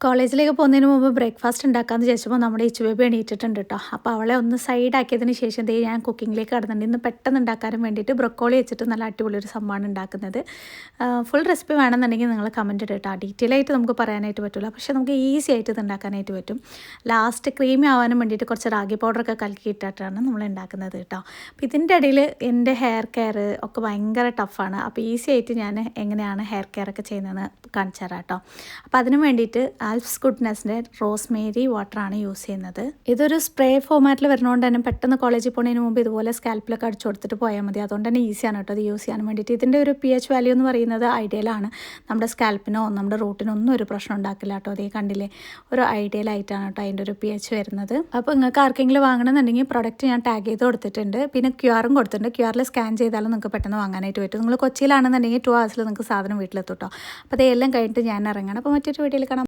കോളേജിലേക്ക് പോകുന്നതിന് മുമ്പ് ബ്രേക്ക്ഫാസ്റ്റ് ഉണ്ടാക്കാമെന്ന് ചോദിച്ചപ്പോൾ നമ്മുടെ ഇച്ചു ബേബി എണീറ്റിട്ടുണ്ട് കേട്ടോ അപ്പോൾ അവളെ ഒന്ന് സൈഡാക്കിയതിന് ശേഷം ദേ ഞാൻ കുക്കിങ്ങിലേക്ക് കടന്നിട്ടുണ്ട്. ഇന്ന് പെട്ടെന്ന് ഉണ്ടാക്കാനും വേണ്ടിയിട്ട് ബ്രൊക്കോളി വെച്ചിട്ട് നല്ല അടിപൊളി ഒരു സംഭവമാണ് ഉണ്ടാക്കുന്നത്. ഫുൾ റെസിപ്പി വേണമെന്നുണ്ടെങ്കിൽ നിങ്ങൾ കമന്റ് ഇടട്ടോ ഡീറ്റെയിൽ ആയിട്ട് നമുക്ക് പറയാനായിട്ട് പറ്റില്ല പക്ഷേ നമുക്ക് ഈസി ആയിട്ട് ഇത് ഉണ്ടാക്കാനായിട്ട് പറ്റും. ലാസ്റ്റ് ക്രീമി ആവാനും വേണ്ടിയിട്ട് കുറച്ച് റാഗി പൗഡറൊക്കെ കലക്കിയിട്ടിട്ടാണ് നമ്മൾ ഉണ്ടാക്കുന്നത് കേട്ടോ അപ്പോൾ ഇതിന്റെ ഇടയിൽ എന്റെ ഹെയർ കെയർ ഒക്കെ ഭയങ്കര ടഫാണ് അപ്പോൾ ഈസി ആയിട്ട് ഞാൻ എങ്ങനെയാണ് ഹെയർ കെയർ ഒക്കെ ചെയ്യുന്നതെന്ന് കാണിച്ചു തരാം കേട്ടോ അപ്പോൾ അതിന് വേണ്ടിയിട്ട് ആൽഫ്സ് ഗുഡ്നെസ്സിന്റെ റോസ്മേരി വാട്ടറാണ് യൂസ് ചെയ്യുന്നത്. ഇതൊരു സ്പ്രേ ഫോമാറ്റിൽ വരുന്നതുകൊണ്ട് തന്നെ പെട്ടെന്ന് കോളേജിൽ പോകുന്നതിന് മുമ്പ് ഇതുപോലെ സ്കാൽപ്പിലൊക്കെ അടിച്ചു കൊടുത്തിട്ട് പോയാൽ മതി. അതുകൊണ്ട് തന്നെ ഈസിയാണ് കേട്ടോ അത് യൂസ് ചെയ്യാൻ വേണ്ടിയിട്ട്. ഇതിന്റെ ഒരു പി എച്ച് വാല്യൂ എന്ന് പറയുന്നത് ഐഡിയലാണ് നമ്മുടെ സ്കാൽപ്പിനോ നമ്മുടെ റൂട്ടിനോ ഒന്നും ഒരു പ്രശ്നം ഉണ്ടാക്കില്ല കേട്ടോ. അതേ കണ്ടില്ലേ? ഒരു ഐഡിയൽ ആയിട്ടാണ് കേട്ടോ അതിന്റെ ഒരു പി എച്ച് വരുന്നത്. അപ്പോൾ നിങ്ങൾക്ക് ആർക്കെങ്കിലും വാങ്ങണമെന്നുണ്ടെങ്കിൽ പ്രൊഡക്റ്റ് ഞാൻ ടാഗ് ചെയ്ത് കൊടുത്തിട്ടുണ്ട്. പിന്നെ ക്യു ആറും കൊടുത്തിട്ടുണ്ട്. ക്യു ആറിൽ സ്കാൻ ചെയ്താലും നിങ്ങൾക്ക് പെട്ടെന്ന് വാങ്ങാനായിട്ട് പറ്റും. നിങ്ങൾ കൊച്ചിയിലാണെന്നുണ്ടെങ്കിൽ ടു ഹവേഴ്സിൽ നിങ്ങൾക്ക് സാധനം വീട്ടിലെത്തും കേട്ടോ. അപ്പോൾ അതെല്ലാം കഴിഞ്ഞിട്ട് ഞാൻ ഇറങ്ങണം. അപ്പോൾ മറ്റൊരു വീഡിയോയിൽ കാണാം.